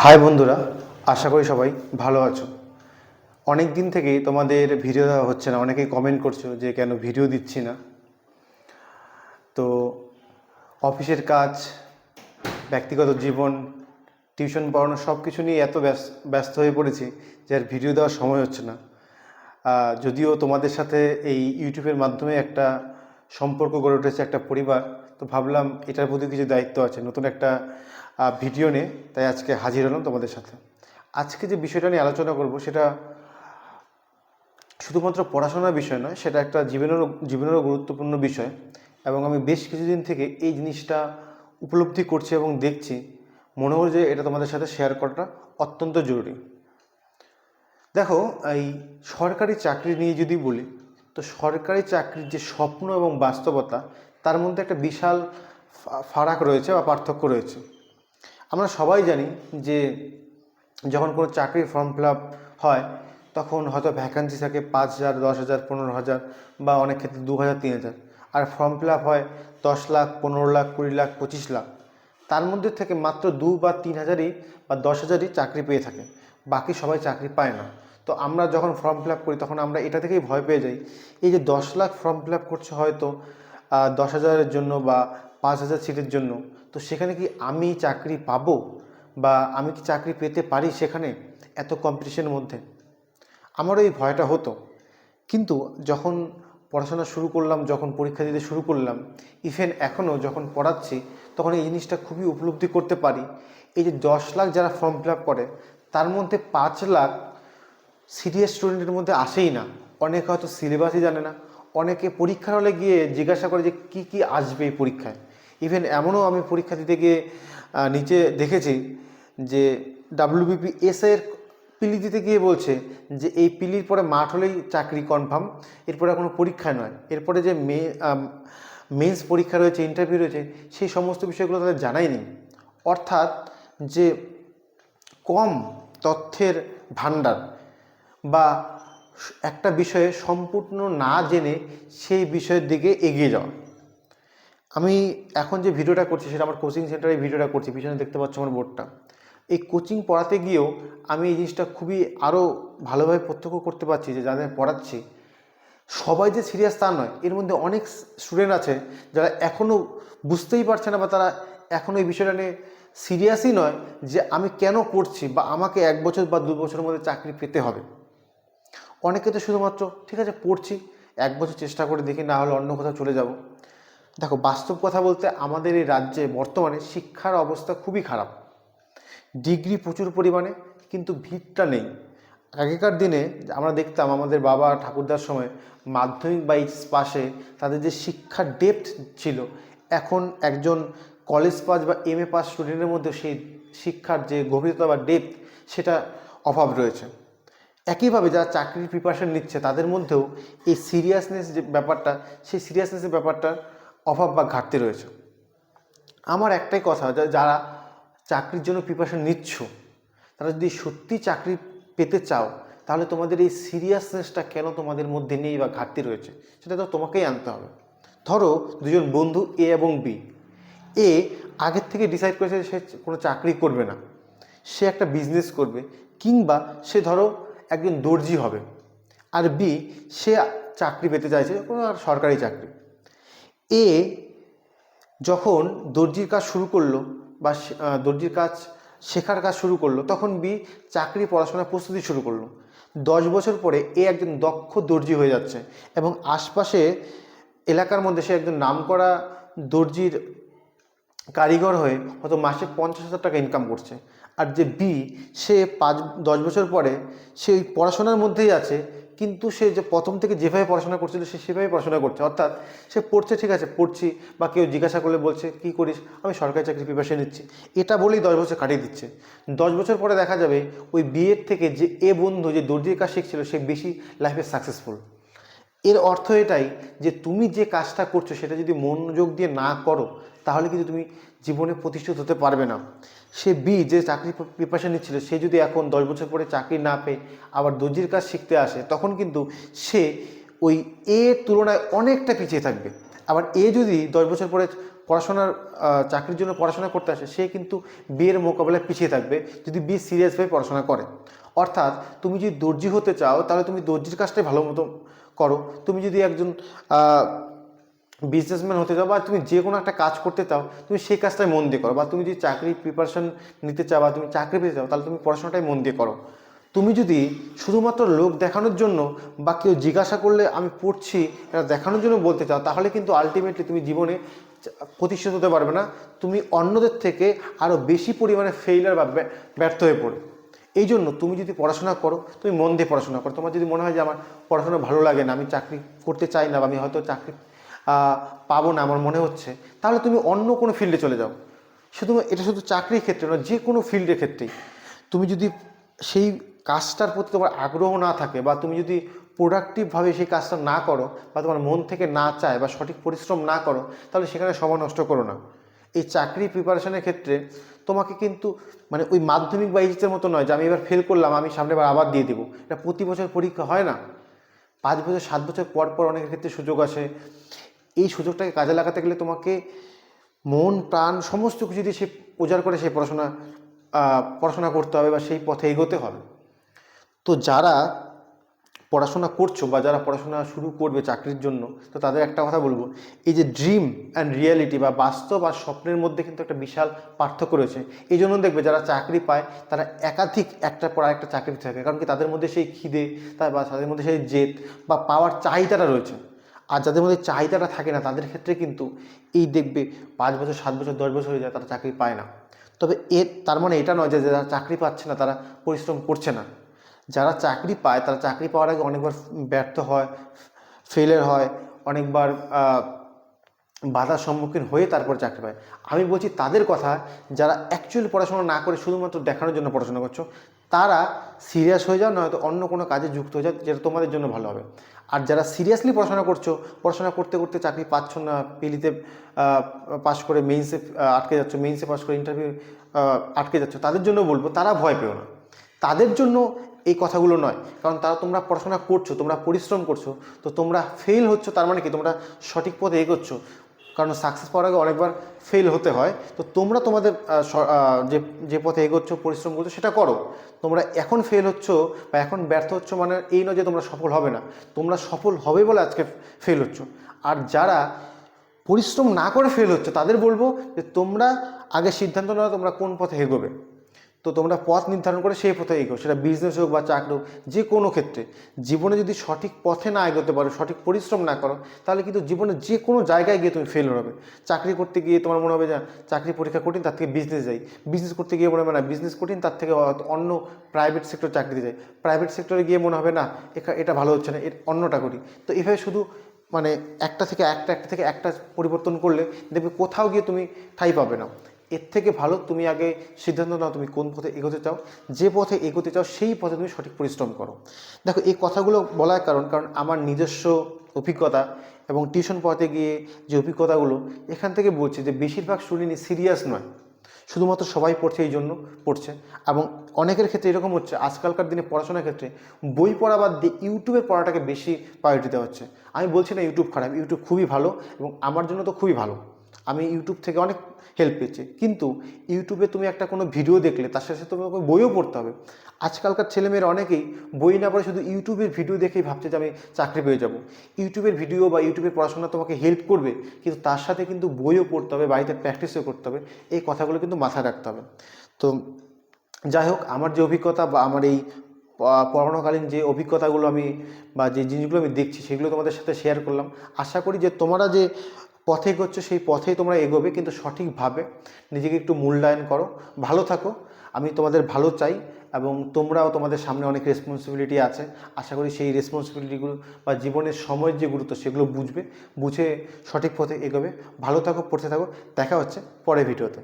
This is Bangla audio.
হাই বন্ধুরা, আশা করি সবাই ভালো আছো। অনেক দিন থেকেই তোমাদের ভিডিও দেওয়া হচ্ছে না, অনেকেই কমেন্ট করছ যে কেন ভিডিও দিচ্ছি না। তো অফিসের কাজ, ব্যক্তিগত জীবন, টিউশন পড়ানো সব কিছু নিয়ে এত ব্যস- ব্যস্ত হয়ে পড়েছি যে আর ভিডিও দেওয়ার সময় হচ্ছে না। যদিও তোমাদের সাথে এই ইউটিউবের মাধ্যমে একটা সম্পর্ক গড়ে উঠেছে একটা পরিবার, তো ভাবলাম এটার প্রতি কিছু দায়িত্ব আছে। নতুন একটা ভিডিও নিয়ে তাই আজকে হাজির হলাম তোমাদের সাথে। আজকে যে বিষয়টা নিয়ে আলোচনা করব সেটা শুধুমাত্র পড়াশোনার বিষয় নয়, সেটা একটা জীবনেরও জীবনেরও গুরুত্বপূর্ণ বিষয় এবং আমি বেশ কিছুদিন থেকে এই জিনিসটা উপলব্ধি করছি এবং দেখছি। মনে হয় যে এটা তোমাদের সাথে শেয়ার করাটা অত্যন্ত জরুরি। দেখো, এই সরকারি চাকরি নিয়ে যদি বলি, তো সরকারি চাকরির যে স্বপ্ন এবং বাস্তবতা, তার মধ্যে একটা বিশাল ফারাক রয়েছে বা পার্থক্য রয়েছে। আমরা সবাই জানি যে যখন কোনো চাকরির ফর্ম ফিল আপ হয়, তখন হয়তো ভ্যাকান্সি থাকে পাঁচ হাজার, দশ হাজার, পনেরো হাজার বা অনেক ক্ষেত্রে দু হাজার, তিন হাজার। আর ফর্ম ফিল আপ হয় দশ লাখ, পনেরো লাখ, কুড়ি লাখ, পঁচিশ লাখ। তার মধ্যে থেকে মাত্র দু বা তিন হাজারই বা দশ হাজারই চাকরি পেয়ে থাকে। বাকি সবাই চাকরি পায় না। তো আমরা যখন ফর্ম ফিল আপ করি, তখন আমরা এটা থেকেই ভয় পেয়ে যাই। এই যে দশ লাখ ফর্ম ফিল আপ করছে হয়তো দশ হাজারের জন্য বা পাঁচ হাজার সিটের জন্য তো সেখানে কি আমি চাকরি পাবো বা আমি কি চাকরি পেতে পারি সেখানে এত কম্পিটিশনের মধ্যে? আমারও এই ভয়টা হতো। কিন্তু যখন পড়াশোনা শুরু করলাম, যখন পরীক্ষা দিতে শুরু করলাম ইভেন এখনও যখন পড়াচ্ছি, তখন এই জিনিসটা খুবই উপলব্ধি করতে পারি। এই যে দশ লাখ যারা ফর্ম ফিল করে, তার মধ্যে পাঁচ লাখ সিরিয়াস স্টুডেন্টের মধ্যে আসেই না। অনেকে হয়তো সিলেবাসই জানে না। অনেকে পরীক্ষার হলে গিয়ে জিজ্ঞাসা করে যে কি কি আসবে এই পরীক্ষায়? ইভেন এমনও আমি পরীক্ষা দিতে গিয়ে নিচে দেখেছি যে ডাব্লিউবিপি এর পিলি দিতে গিয়ে বলছে যে এই পিলির পরে মাঠ হলেই চাকরি কনফার্ম এরপরে কোনো পরীক্ষা নয়। এরপরে যে মে মেন্স পরীক্ষা রয়েছে ইন্টারভিউ রয়েছে, সেই সমস্ত বিষয়গুলো তাদের জানাই নেই অর্থাৎ যে কম তথ্যের ভাণ্ডার বা একটা বিষয়ে সম্পূর্ণ না জেনে সেই বিষয়ের দিকে এগিয়ে যাওয়া। আমি এখন যে ভিডিওটা করছি সেটা আমার কোচিং সেন্টারে ভিডিওটা করছি, পিছনে দেখতে পাচ্ছ আমার বোর্ডটা এই কোচিং পড়াতে গিয়েও আমি এই জিনিসটা খুবই আরও ভালোভাবে প্রত্যক্ষ করতে পারছি যে যাদের পড়াচ্ছি, সবাই যে সিরিয়াস তা নয়, এর মধ্যে অনেক স্টুডেন্ট আছে যারা এখনও বুঝতেই পারছে না বা তারা এখনও এই বিষয়টা নিয়ে সিরিয়াসই নয় যে আমি কেন পড়ছি বা আমাকে এক বছর বা দু বছরের মধ্যে চাকরি পেতে হবে। অনেকে তো শুধুমাত্র, ঠিক আছে, পড়ছি, এক বছর চেষ্টা করে দেখি না হলে অন্য কোথাও চলে যাব। দেখো, বাস্তব কথা বলতে আমাদের এই রাজ্যে বর্তমানে শিক্ষার অবস্থা খুবই খারাপ। ডিগ্রি প্রচুর পরিমাণে, কিন্তু ভিড়টা নেই। আগেকার দিনে আমরা দেখতাম আমাদের বাবা ঠাকুরদার সময় মাধ্যমিক বা এইচ পাশে তাদের যে শিক্ষার ডেপথ ছিল, এখন একজন কলেজ পাস বা এম এ পাস স্টুডেন্টের মধ্যে সেই শিক্ষার যে গভীরতা বা ডেপথ সেটা অভাব রয়েছে। একইভাবে যারা চাকরির প্রিপারেশন নিচ্ছে তাদের মধ্যেও এই সিরিয়াসনেস যে ব্যাপারটা, সেই সিরিয়াসনেসের ব্যাপারটার অভাব বা ঘাটতি রয়েছে। আমার একটাই কথা যারা চাকরির জন্য প্রিপারেশন নিচ্ছ, তারা যদি সত্যি চাকরি পেতে চাও, তাহলে তোমাদের এই সিরিয়াসনেসটা কেন তোমাদের মধ্যে নেই বা ঘাটতি রয়েছে, সেটা তো তোমাকেই আনতে হবে। ধরো, দুজন বন্ধু এ এবং বি এ আগের থেকে ডিসাইড করেছে সে কোনো চাকরি করবে না, সে একটা বিজনেস করবে, কিংবা সে ধরো একজন দর্জি হবে, আর বি সে চাকরি পেতে চাইছে কোনো আর সরকারি চাকরি। এ যখন দর্জির কাজ শুরু করল বা দর্জির কাজ শেখার কাজ শুরু করল, তখন বি চাকরি, পড়াশোনার প্রস্তুতি শুরু করল। দশ বছর পরে এ একজন দক্ষ দর্জি হয়ে যাচ্ছে এবং আশপাশে এলাকার মধ্যে সে একজন নামকরা দর্জির কারিগর হয়ে হয়তো মাসে পঞ্চাশ হাজার টাকা ইনকাম করছে। আর যে বি, সে পাঁচ, দশ বছর পরে সে ওই পড়াশোনার মধ্যেই আছে কিন্তু সে যে প্রথম থেকে যেভাবে পড়াশোনা করছিল, সে সেভাবে পড়াশোনা করছে। অর্থাৎ সে পড়ছে, ঠিক আছে, পড়ছি। বা কেউ জিজ্ঞাসা করলে বলছে, কি করিস? আমি সরকারি চাকরি প্রিপারেশন নিচ্ছি। এটা বলেই দশ বছর কাটিয়ে দিচ্ছে। দশ বছর পরে দেখা যাবে, ওই বিয়ের থেকে যে এ বন্ধু, যে দর্জির কাজ শিখছিল, সে বেশি লাইফে সাকসেসফুল এর অর্থ এটাই যে তুমি যে কাজটা করছ, সেটা যদি মনোযোগ দিয়ে না করো, তাহলে কিন্তু তুমি জীবনে প্রতিষ্ঠিত হতে পারবে না। সে বি যে চাকরি প্রিপারেশন নিচ্ছিল, সে যদি এখন দশ বছর পরে চাকরি না পেয়ে আবার দর্জির কাজ শিখতে আসে, তখন কিন্তু সে ওই এর তুলনায় অনেকটা পিছিয়ে থাকবে। আবার এ যদি দশ বছর পরে পড়াশোনার চাকরির জন্য পড়াশোনা করতে আসে, সে কিন্তু বিয়ের মোকাবেলায় পিছিয়ে থাকবে যদি বি সিরিয়াসভাবে পড়াশোনা করে। অর্থাৎ তুমি যদি দর্জি হতে চাও, তাহলে তুমি দর্জির কাজটাই ভালো মতো করো। তুমি যদি একজন বিজনেসম্যান হতে চাও বা তুমি যে কোনো একটা কাজ করতে চাও, তুমি সেই কাজটাই মন দিয়ে করো বা তুমি যদি চাকরি প্রিপারেশন নিতে চাও বা তুমি চাকরি পেতে চাও, তাহলে তুমি পড়াশোনাটাই মন দিয়ে করো। তুমি যদি শুধুমাত্র লোক দেখানোর জন্য বা কেউ জিজ্ঞাসা করলে আমি পড়ছি, এটা দেখানোর জন্য বলতে চাও, তাহলে কিন্তু আলটিমেটলি তুমি জীবনে প্রতিষ্ঠিত হতে পারবে না। তুমি অন্যদের থেকে আরও বেশি পরিমাণে ফেইলার বা ব্যর্থ হয়ে পড়বে। এই জন্য তুমি যদি পড়াশোনা করো, তুমি মন দিয়ে পড়াশোনা করো। তোমার যদি মনে হয় যে আমার পড়াশোনা ভালো লাগে না, আমি চাকরি করতে চাই না বা আমি হয়তো চাকরি পাবো না আমার মনে হচ্ছে, তাহলে তুমি অন্য কোনো ফিল্ডে চলে যাও। শুধু এটা শুধু চাকরির ক্ষেত্রে নয়, যে কোনো ফিল্ডের ক্ষেত্রেই। তুমি যদি সেই কাজটার প্রতি তোমার আগ্রহ না থাকে বা তুমি যদি প্রোডাক্টিভভাবে সেই কাজটা না করো বা তোমার মন থেকে না চায় বা সঠিক পরিশ্রম না করো, তাহলে সেখানে সময় নষ্ট করো না। এই চাকরি প্রিপারেশনের ক্ষেত্রে তোমাকে কিন্তু মানে ওই মাধ্যমিক বা এইচএসের মতো নয় যে আমি এবার ফেল করলাম, আমি সামনে বার আবার দিয়ে দেবো। এটা প্রতি বছর পরীক্ষা হয় না। পাঁচ বছর, সাত বছর পর পর অনেকের ক্ষেত্রে সুযোগ আসে। এই সুযোগটাকে কাজে লাগাতে গেলে তোমাকে মন, প্রাণ সমস্ত কিছু দিয়ে সে উজাড় করে সেই পড়াশোনা পড়াশোনা করতে হবে বা সেই পথে এগোতে হবে। তো যারা পড়াশোনা করছ বা যারা পড়াশোনা শুরু করবে চাকরির জন্য, তো তাদের একটা কথা বলব, এই যে ড্রিম অ্যান্ড রিয়ালিটি বা বাস্তব আর স্বপ্নের মধ্যে কিন্তু একটা বিশাল পার্থক্য রয়েছে। এই জন্য দেখবে যারা চাকরি পায়, তারা একাধিক একটা পর একটা চাকরি থাকে। কারণ কি তাদের মধ্যে সেই খিদে, তার বা তাদের মধ্যে সেই জেদ বা পাওয়ার চাহিদাটা রয়েছে। আর যাদের মধ্যে চাহিদাটা থাকে না, তাদের ক্ষেত্রে কিন্তু এই দেখবে পাঁচ বছর, সাত বছর, দশ বছর হয়ে যায়, তারা চাকরি পায় না। তবে এর, তার মানে এটা নয় যে যারা চাকরি পাচ্ছে না, তারা পরিশ্রম করছে না। যারা চাকরি পায়, তারা চাকরি পাওয়ার আগে অনেকবার ব্যর্থ হয় ফেলের হয়, অনেকবার বাধার সম্মুখীন হয়ে তারপর চাকরি পায়। আমি বলছি তাদের কথা, যারা অ্যাকচুয়ালি পড়াশোনা না করে শুধুমাত্র দেখানোর জন্য পড়াশোনা করছ, তারা সিরিয়াস হয়ে যাও, নয়তো অন্য কোনো কাজে যুক্ত হয়ে যাও, যেটা তোমাদের জন্য ভালো হবে। আর যারা সিরিয়াসলি পড়াশোনা করছ, পড়াশোনা করতে করতে চাকরি পাচ্ছ না, পিলিতে পাশ করে মেইনসে আটকে যাচ্ছ মেইনসে পাশ করে ইন্টারভিউ আটকে যাচ্ছ, তাদের জন্য বলব, তারা ভয় পেও না। তাদের জন্য এই কথাগুলো নয়, কারণ তারা তোমরা পড়াশোনা করছ, তোমরা পরিশ্রম করছ, তো তোমরা ফেল হচ্ছ, তার মানে কি? তোমরা সঠিক পথে এগোচ্ছ। কারণ সাকসেস পাওয়ার আগে অনেকবার ফেল হতে হয়। তো তোমরা তোমাদের যে যে পথে এগোচ্ছ, পরিশ্রম করছ, সেটা করো। তোমরা এখন ফেল হচ্ছ বা এখন ব্যর্থ হচ্ছ মানে এই নয় যে তোমরা সফল হবে না। তোমরা সফল হবে বলে আজকে ফেল হচ্ছ। আর যারা পরিশ্রম না করে ফেল হচ্ছে, তাদের বলব যে তোমরা আগে সিদ্ধান্ত নেওয়া তোমরা কোন পথে এগোবে। তো তোমরা পথ নির্ধারণ করে সেই পথে এগো সেটা বিজনেস হোক বা চাকরি হোক, যে কোনো ক্ষেত্রে। জীবনে যদি সঠিক পথে না এগোতে পারো, সঠিক পরিশ্রম না করো, তাহলে কিন্তু জীবনে যে কোনো জায়গায় গিয়ে তুমি ফেল হবে। চাকরি করতে গিয়ে তোমার মনে হবে যে, চাকরি পরীক্ষা কঠিন, তার থেকে বিজনেস যাই। বিজনেস করতে গিয়ে মনে হবে না বিজনেস কঠিন, তার থেকে অন্য প্রাইভেট সেক্টর চাকরি যাই। প্রাইভেট সেক্টরে গিয়ে মনে হবে না এটা ভালো হচ্ছে না, এর অন্যটা করি। তো এভাবে শুধু মানে একটা থেকে একটা একটা থেকে একটা পরিবর্তন করলে দেখবে কোথাও গিয়ে তুমি ঠাই পাবে না। এর থেকে ভালো তুমি আগে সিদ্ধান্ত নাও তুমি কোন পথে এগোতে চাও। যে পথে এগোতে চাও সেই পথে তুমি সঠিক পরিশ্রম করো। দেখো, এই কথাগুলো বলার কারণ কারণ আমার নিজস্ব অভিজ্ঞতা এবং টিউশন পড়াতে গিয়ে যে অভিজ্ঞতাগুলো, এখান থেকে বলছি যে বেশিরভাগ স্টুডেন্টই সিরিয়াস নয়। শুধুমাত্র সবাই পড়ছে এই জন্য পড়ছে। এবং অনেকের ক্ষেত্রে এরকম হচ্ছে, আজকালকার দিনে পড়াশোনার ক্ষেত্রে বই পড়া বাদ দিয়ে ইউটিউবে পড়াটাকে বেশি প্রায়োরিটি দেওয়া হচ্ছে। আমি বলছি না ইউটিউব খারাপ, ইউটিউব খুবই ভালো এবং আমার জন্য তো খুবই ভালো। আমি ইউটিউব থেকে অনেক হেল্প পেয়েছি। কিন্তু ইউটিউবে তুমি একটা কোনো ভিডিও দেখলে, তার সাথে তোমাকে বইও পড়তে হবে। আজকালকার ছেলেমেয়েরা অনেকেই বই না পড়ে শুধু ইউটিউবের ভিডিও দেখেই ভাবছে যে আমি চাকরি পেয়ে যাব। ইউটিউবের ভিডিও বা ইউটিউবের পড়াশোনা তোমাকে হেল্প করবে, কিন্তু তার সাথে কিন্তু বইও পড়তে হবে, বাড়িতে প্র্যাকটিসও করতে হবে। এই কথাগুলো কিন্তু মাথায় রাখতে হবে। তো যাই হোক, আমার যে অভিজ্ঞতা বা আমার এই পড়ানোকালীন যে অভিজ্ঞতাগুলো আমি বা যে জিনিসগুলো আমি দেখছি, সেগুলো তোমাদের সাথে শেয়ার করলাম। আশা করি যে তোমরা যে পথে এগোচ্ছ, সেই পথেই তোমরা এগোবে, কিন্তু সঠিকভাবে নিজেকে একটু মূল্যায়ন করো। ভালো থাকো, আমি তোমাদের ভালো চাই এবং তোমরাও তোমাদের সামনে অনেক রেসপন্সিবিলিটি আছে। আশা করি সেই রেসপন্সিবিলিটিগুলো বা জীবনের সময়ের যে গুরুত্ব, সেগুলো বুঝবে, বুঝে সঠিক পথে এগোবে। ভালো থাকো, পড়তে থাকো। দেখা হচ্ছে পরে ভিডিওতে